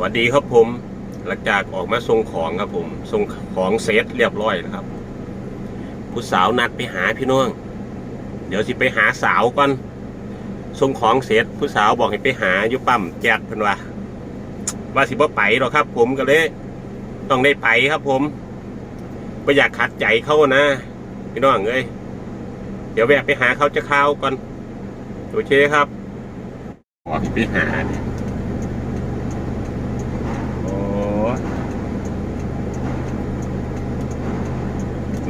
วัสดีครับผม หลังจากออกมาส่งของครับผมส่งของเซตเรียบร้อยแล้วครับ ผู้สาวนัดไปหาพี่น้อง เดี๋ยวสิไปหาสาวก่อนส่งของเสร็จผู้สาวบอกให้ไปหาอยู่ปั๊มแจ๊ดเพิ่นว่าว่าสิบ่ไปหรอกครับ ผมก็เลยต้องได้ไปครับ ผมไม่อยากขัดใจเขานะพี่น้องเอ้ยเดี๋ยวแวะไปหาเขาจะเข้าวก่อนโอเคครับบอกไปหาเนี่ย โอ้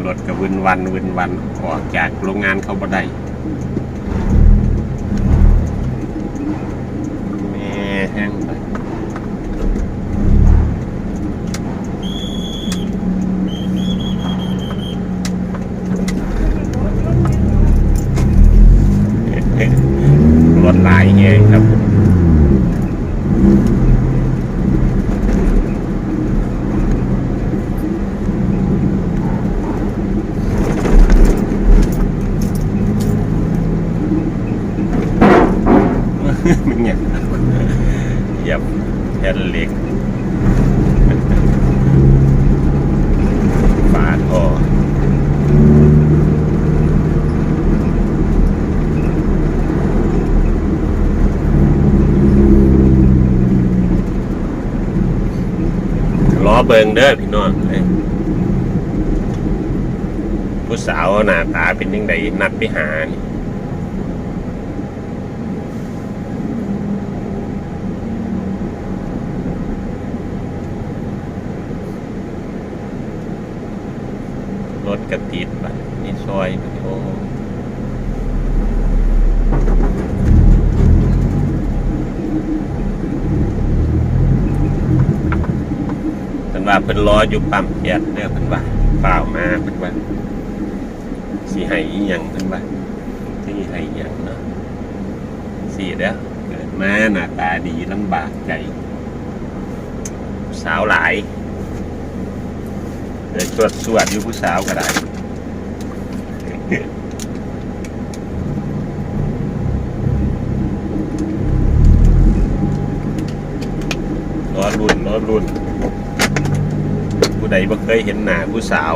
รถ กับวินวันวินวันออกจากโรงงานเขาบ่ได้แม่แห้งไปรถหลายแห้งครับ มันเนี่ยเหยียบแผ่นเหล็กฝาท่อล้อเบิงเด้อพี่น้องเอ้ยผู้สาวหน้าตาเป็นยังไงนัดไปหานี่ รถกระติดบัดนี่ซอยบัดโอ้ เพิ่นว่าเพิ่นรออยู่ปั๊มแก๊สเด้อเพิ่นว่าเปล่ามาเพิ่นว่าสิให้อีหยังเพิ่นว่าสิให้อีหยังเนาะสิเด้อเกิดมาหน้าตาดีลำบากใจ สาวหลายเดี๋ยวสวดสวดอยู่ผู้สาวก็ได้รอรุ่นรอรุ่น ใดบ่เคยเห็นหน้าผู้สาว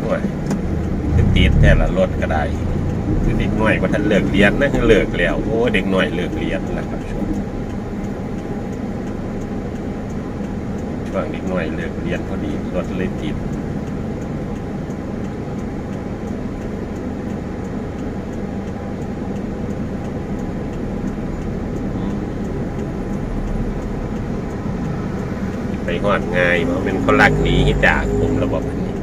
โอ้ยคือติดแต่ละรถก็ได้คือเด็กหน้อยว่าท่านเลิกเรียนนะเลิกแล้ว โอ้เด็กหน้อยเลิกเรียนแล้วครับช่วงช่วงเด็กหน้อยเลิกเรียนพอดีรถเลยติด ไปหอดง่ายเพราะเป็นคนรักหนีจากผมระบบนนี้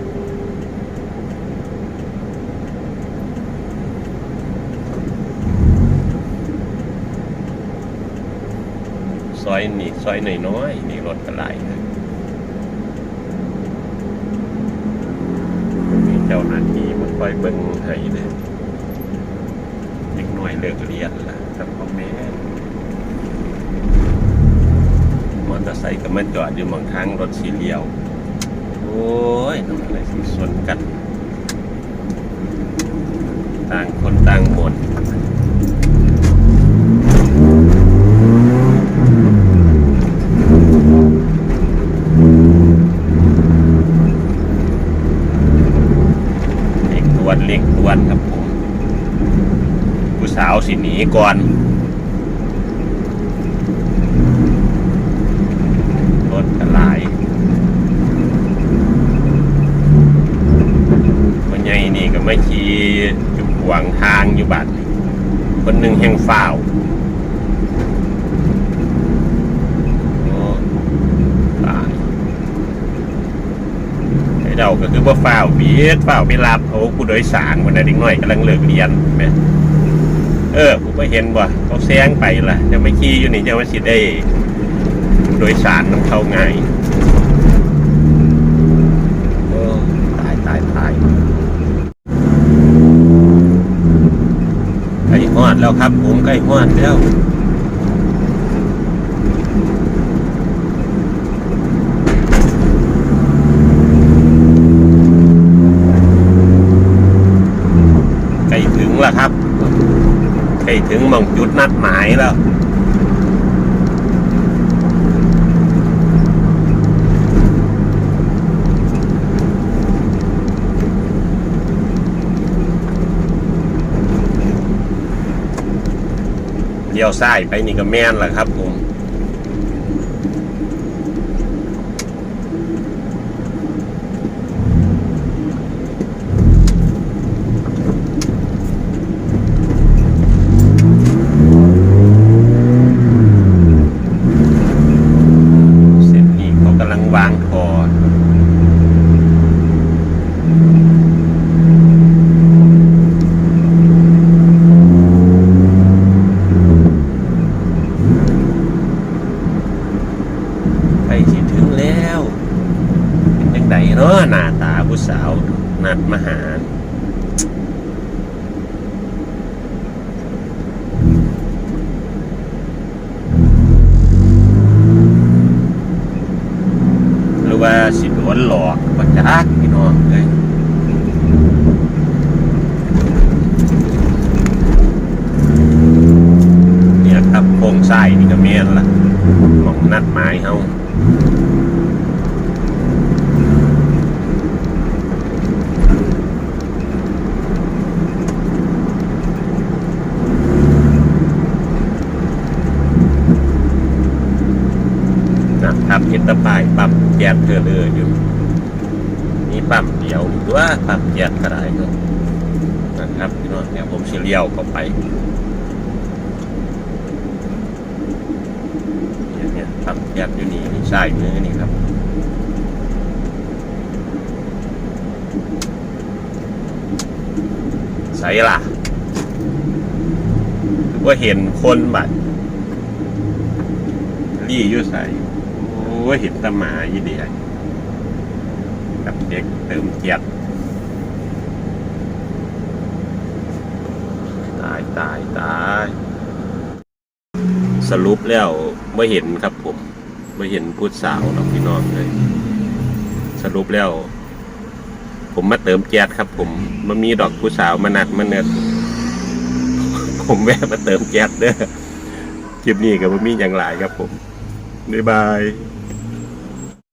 ซอยนี่ซอยน้อยๆนี่รถกระไรนะมีเจ้าหน้าที่มาคอยเบิ่งให้เลยเด็กน้อยเลิกเรียนละกับพ่อแม่มอเต อร์ไซค์ก็มาจอดอยู่บางทางรถสีเหลียว โอ้ยน้องอะไรสิสวนกัน ต่างคนต่างหมดเล็กตวนเล็กตวนครับผมผู้สาวสิหนีก่อน รถกระลายวันใหญ่นี่ก็ไม่ขี่จุดขวางทางอยู่บัดคนหนึ่งแห่งฝ้าวตายไอ้เดาก็คือว่าฝ้าวปีดฝ้าวไปรับเขาผู้โดยสารวันนั้นเด็กน้อยกำลังเลิกเรียนแม่เออผมก็เห็นว่าเขาแซงไปล่ะจะไม่ขี่อยู่นี่จะมาสิได้ โดยสารน้ำเข้าง่ายโอ้ตายตายตายใกล้ฮอดแล้วครับ ผมใกล้ฮอดแล้วใกล้แล้วครับใกล้ถึงหมองจุดนัดหมายแล้ว เลี้ยวซ้ายไปนี่ก็แม่นแหละครับผม เส้นนี้เขากำลังวางทอไปสิถึงแล้ว เป็นยังไงเนาะหน้าตาผู้สาวนัดมาหา หรือ ว่าสิโดนหลอกว่าจักพี่น้องเลยเนี่ยครับโครงไส้นี่ก็เมียนละมองนัดหมายเฮานะครับเห็นแตะป้ายปั๊มแก๊สเธอเลยอยู่มีปั๊มเดียวนี่ตัวปั๊มแก๊สก็ได้ครับนะครับพี่น้องเดี๋ยผมสิเลี้ยวเข้าไปเนี่ยปั๊มแก๊สอยู่นี่นี่ซ้ายมือนี่ครับใส่ล่ะว่าเห็นคนบัดรี่อยู่ใส่ โอ้ยเห็นตะหมาอีเดียกับเด็กเติมเกียรติตายตายตายสรุปแล้วไม่เห็นครับผมไม่เห็นผู้สาวหรอกพี่น้องเลย สรุปแล้ว ผมมาเติมแก๊สครับ ผมมันมีดอกผู้สาวมานัดมาเนิดผมแวะมาเติมแก๊สเด้อคลิปนี้กับมีอย่างหลายครับผมบ๊ายบาย